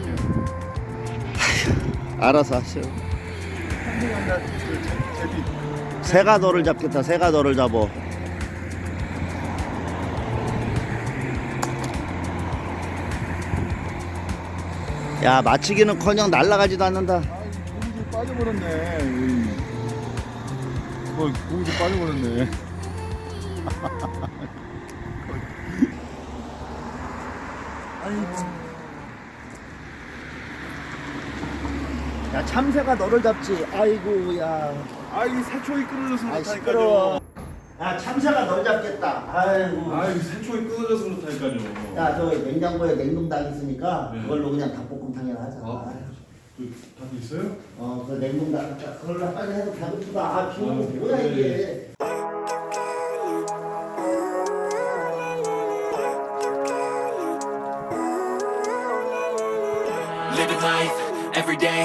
뽑아드릴게요. 알아서 하세요. 참새구이 한 마리 그 제- 제비. 새가 너를 잡겠다. 새가 너를 잡어. 야 맞히기는커녕 날아가지도 않는다. 아, 고기 빠져버렸네. 이. 뭐 고기 빠져버렸네. 야 참새가 너를 잡지. 아이고 야. 아, 이 새초이 끊어져서 아이 그렇다니까요. 시끄러워. 야 참새가 널 잡겠다. 아이고. 아, 이 새초이 끊어져서 그렇다니까요. 야 저 냉장고에 냉동닭 있으니까 네. 그걸로 그냥 닭볶음탕이나 하자. 아. 그, 답이 있어요? 어그 냉동닭 갖다 그걸로 빨리 해서 배고프다. 아 비오고 아, 뭐야 네. 이게. Living life every day,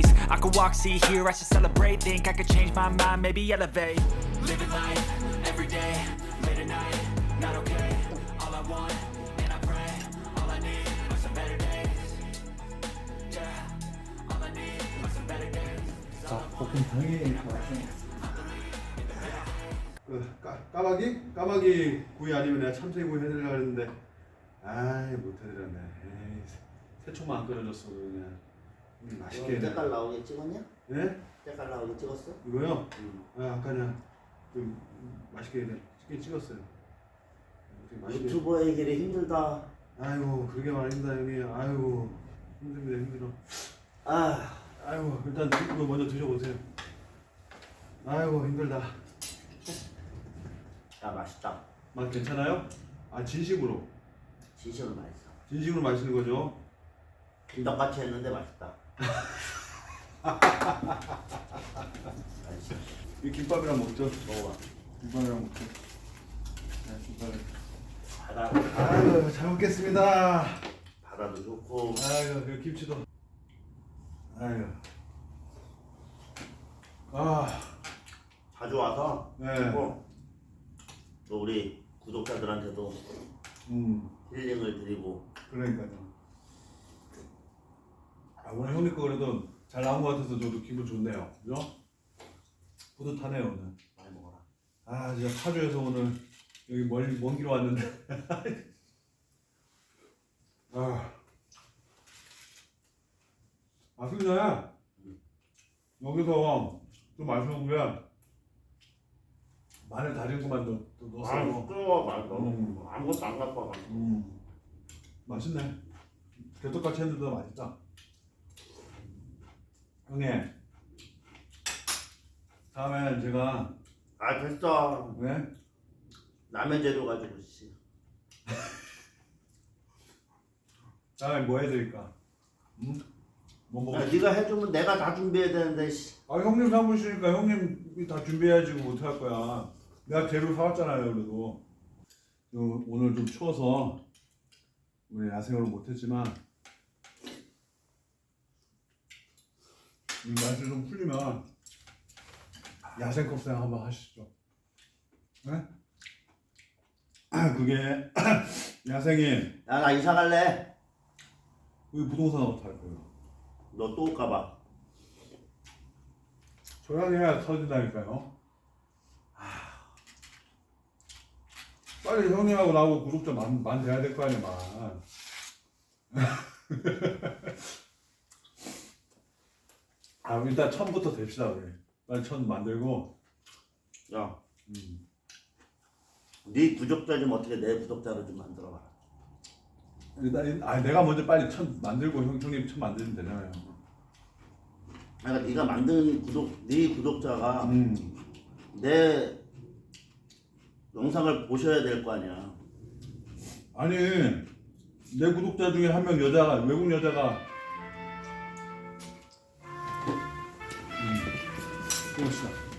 I could walk, see, hear, I should celebrate. Think I could change my mind, maybe elevate. Living life every day, late at night, not okay. All I want, and I pray, all I need are some better days. Yeah, all I need are some better days. 자, 볶음탕이 그 까, 까마귀? 까마귀 구이 아니면 내가 참새 구이 해드리려고 했는데 아이 못 해드렸네 에이, 새초만 안 끓여줬어 그냥 음, 맛있게 너 때깔 나오게 찍었냐? 네? 때깔 나오게 찍었어? 이거요? 아, 아까 그냥 좀 맛있게 쉽게 찍었어요 어떻게 맛있게 유튜버의 길이 힘들다. 아이고 그러게 말입니다 형님 아이고 힘듭니다 힘들어 아 아이고 일단 이거 먼저 드셔보세요 아이고 힘들다 야 맛있다. 맛 괜찮아요? 아 진심으로 진심으로 맛있어. 진심으로 마시는 거죠? 김떡같이 했는데 맛있다. 이 김밥이랑 먹죠? 먹어봐. 김밥이랑 먹죠 네 김밥을 바다 아이고 잘 먹겠습니다. 바다도 좋고. 아이고 그 김치도. 아이고. 아. 자주 와서? 네. 그리고 또 우리 구독자들한테도 음. 힐링을 드리고. 그러니까요. 아 오늘 형님 거 그래도 잘 나온 것 같아서 저도 기분 좋네요 그죠? 뿌듯하네요 오늘 많이 먹어라. 아 진짜 파주에서 오늘 여기 멀리 먼길 왔는데 아, 아 근데 여기서 좀 아쉬운 게 마늘 다진 것만 더, 더 넣었어요 뜨거워 맛있어. 음. 아무것도 안 갖고 와. 음 맛있네 개떡같이 했는데 더 맛있다 형님 다음에 제가 아 됐어. 네? 남의 재료 가지고 씨. 다음에 뭐 해드릴까? 음? 뭐 먹어? 야, 네가 해주면 내가 다 준비해야 되는데 씨. 아 형님 사무시니까 형님이 다 준비해야지 뭐 못할 거야. 내가 재료 사왔잖아요 그래도. 요- 오늘 좀 추워서 우리 야생으로 못했지만 이 날씨 좀 풀리면 야생 컵생 한번 하시죠. 네? 아, 그게 야생이 야 나 이사 갈래. 여기 부동산 어떻게 할 거예요? 너 또 올까 봐. 조용히 해야 터진다니까요. 빨리 형님하고 나하고 구독자 만, 만 돼야 될 거 아니야, 만. 아, 일단 천부터 됩시다, 우리. 빨리 천 만들고. 야, 음. 네 구독자 좀 어떻게 내 구독자로 좀 만들어봐. 일단, 아, 내가 먼저 빨리 천 만들고 형, 형님 천 만들면 되잖아요. 그러니까 네가 만든 구독, 네 구독자가 음. 내 영상을 보셔야 될 거 아니야. 아니 내 구독자 중에 한 명 여자가 외국 여자가 Krishna.